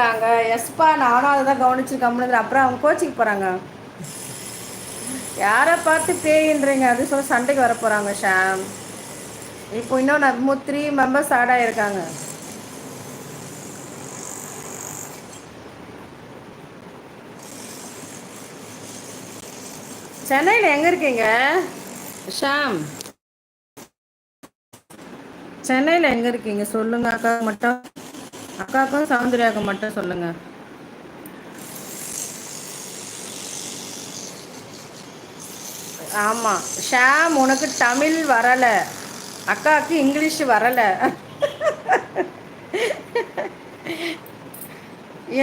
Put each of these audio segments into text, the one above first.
றாங்க எஸ்பா நானும் அததான் கவனிச்சு கம்முனு அப்புறம் அவங்க கோச்சிக்கு போறாங்க. யார பார்த்து பேயின்றீங்க? அது சொல்ல சண்டைக்கு வர போறாங்க ஷாம். இப்போ இன்னும் த்ரீ மெம்பர்ஸ் ஆட் ஆயிருக்காங்க. சென்னையில் எங்க இருக்கீங்க? ஷாம். சென்னையில் எங்க இருக்கீங்க? சொல்லுங்க அக்கா மட்டும். அக்காவுக்கும் சௌந்தர்யாவுக்கும் மட்டும் சொல்லுங்க. ஆமா ஷாம் உனக்கு தமிழ் வரல. அக்காவுக்கு இங்கிலீஷ் வரல.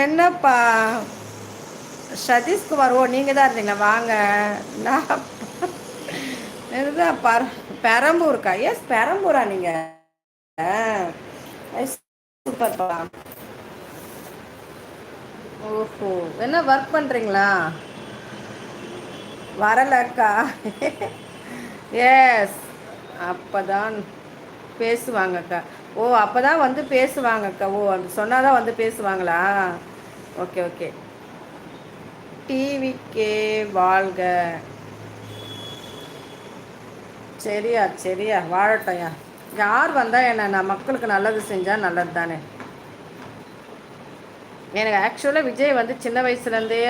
என்னப்பா? சதீஷ்குமார் ஓ நீங்க தான் இருந்தீங்களா? வாங்க. நான் இதுதான் பர பெரம்பூருக்கா? எஸ் பெரம்பூரா நீங்க? சூப்பர்ப்பா ஓஹோ. என்ன ஒர்க் பண்ணுறீங்களா வரலக்கா. எஸ் அப்போதான் பேசுவாங்கக்கா. ஓ அப்போ தான் வந்து பேசுவாங்கக்கா. ஓ அது சொன்னாதான் வந்து பேசுவாங்களா? ஓகே ஓகே டிவிக்கே வாழ்க. சரியா சரியா. வாழட்டோயா. யார் வந்தால் என்ன? நான் மக்களுக்கு நல்லது செஞ்சால் நல்லது தானே எனக்கு ஆக்சுவலாக விஜய் வந்து சின்ன வயசுலேருந்தே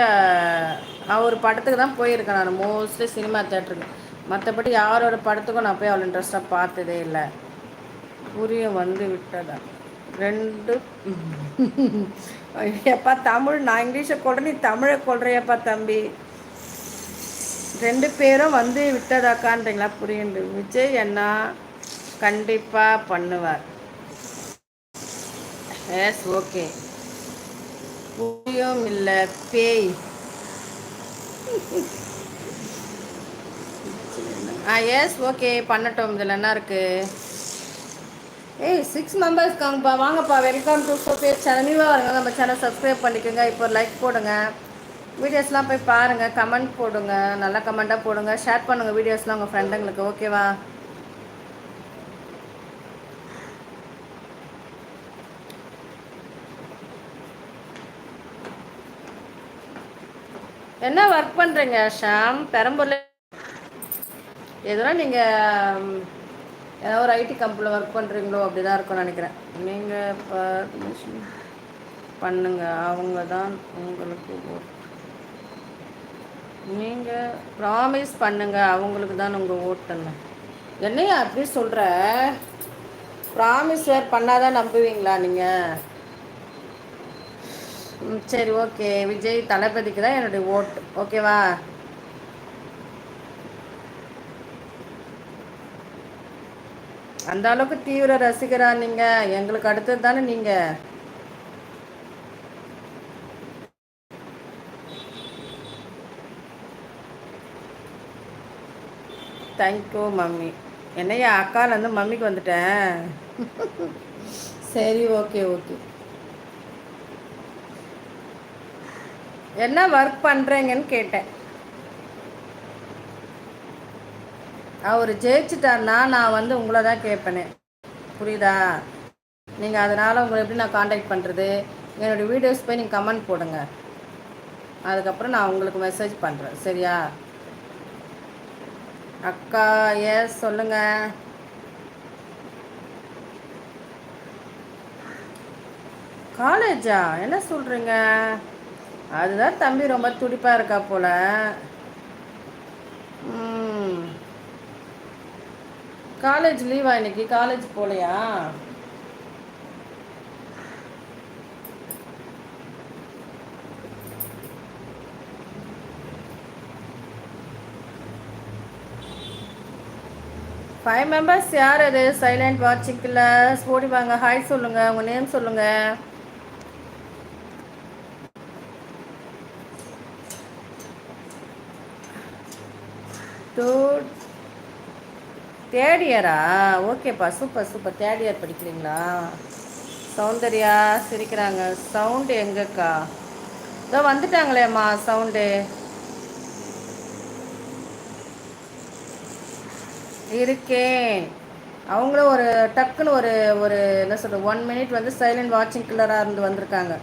அவர் படத்துக்கு தான் போயிருக்கேன் நான். மோஸ்ட்லி சினிமா தேட்டருக்கு மற்றபடி யாரோட படத்துக்கும் நான் போய் அவ்வளோ இன்ட்ரெஸ்டாக பார்த்ததே இல்லை. புரியும் வந்து விட்டதா? ரெண்டு. எப்பா தமிழ் நான் இங்கிலீஷை கொள்றேன் நீ தமிழை கொள்றியப்பா தம்பி. ரெண்டு பேரும் வந்து விட்டதாக்கான்றீங்களா? புரியுண்டு விஜய் என்ன கண்டிப்பாக பண்ணுவார். எஸ் ஓகே புரியும் இல்லை பேய். ஆ எஸ் ஓகே பண்ணட்டும் இதில் என்ன இருக்குது ஏய் சிக்ஸ் மெம்பர்ஸ் காங்கப்பா வாங்கப்பா வெல்கம் டு சோஃபியா சேனல் நியூவாக வருங்க நம்ம சேனல் சப்ஸ்கிரைப் பண்ணிக்கோங்க இப்போ லைக் போடுங்க. வீடியோஸ்லாம் போய் பாருங்கள் கமெண்ட் போடுங்க நல்லா கமெண்ட்டாக போடுங்க ஷேர் பண்ணுங்கள் வீடியோஸ்லாம் உங்கள் ஃப்ரெண்டுங்களுக்கு ஓகேவா என்ன ஒர்க் பண்ணுறீங்க ஷாம்? பெரம்பூரில் எதுனா நீங்கள் ஏதோ ஒரு ஐடி கம்பெனியில் ஒர்க் பண்ணுறீங்களோ அப்படி தான் இருக்கும்னு நினைக்கிறேன். நீங்கள் பர்மிஷன் பண்ணுங்க அவங்க தான் உங்களுக்கு ஓட் நீங்கள் ப்ராமிஸ் பண்ணுங்க அவங்களுக்கு தான் உங்கள் ஓட்டுன்னு என்னையா அப்படி சொல்கிற ப்ராமிஸ் வேர் பண்ணாதான் நம்புவீங்களா நீங்கள் சரி ஓகே. விஜய் தளபதிக்கு தான் என்னுடைய ஓட்டு. ஓகேவா? அந்த அளவுக்கு தீவிர ரசிகரா நீங்க? எங்களுக்கு அடுத்தது தானே நீங்க? Thank you mummy. என்னையா அக்காலேருந்து மம்மிக்கு வந்துட்டேன். சரி ஓகே ஓகே. என்ன ஒர்க் பண்ணுறீங்கன்னு கேட்டேன். அவர் ஜெயிச்சிட்டார்னா நான் வந்து உங்களை தான் கேட்பேனே. புரியுதா? நீங்கள் அதனால் உங்களை எப்படி நான் காண்டாக்ட் பண்ணுறது என்னுடைய வீடியோஸ் போய் நீங்கள் கமெண்ட் போடுங்க. அதுக்கப்புறம் நான் உங்களுக்கு மெசேஜ் பண்ணுறேன் சரியா? அக்கா எஸ் சொல்லுங்க. காலேஜா என்ன சொல்கிறீங்க அதுதான் தம்பி ரொம்ப துடிப்பாக இருக்கா போல. காலேஜ் லீவா இன்னைக்கு? காலேஜ் போகலையா ஃபைவ் மெம்பர்ஸ் யார் அது? சைலண்ட் வாட்சிங்கில் ஸ்போடி வாங்க. ஹாய் சொல்லுங்கள் உங்கள் நேம் சொல்லுங்கள் தேர்ட் தேர்ட் இயரா ஓகேப்பா சூப்பர் சூப்பர் தேர்ட் இயர் படிக்கிறீங்களா? சௌந்தர்யா சிரிக்கிறாங்க. சவுண்டு எங்கக்கா? இதோ வந்துட்டாங்களேம்மா சவுண்டு இருக்கேன். அவங்களும் ஒரு டக்குன்னு ஒரு ஒரு என்ன சொல்கிறது ஒன் மினிட் வந்து சைலண்ட் வாட்சிங் கில்லராக இருந்து வந்திருக்காங்க.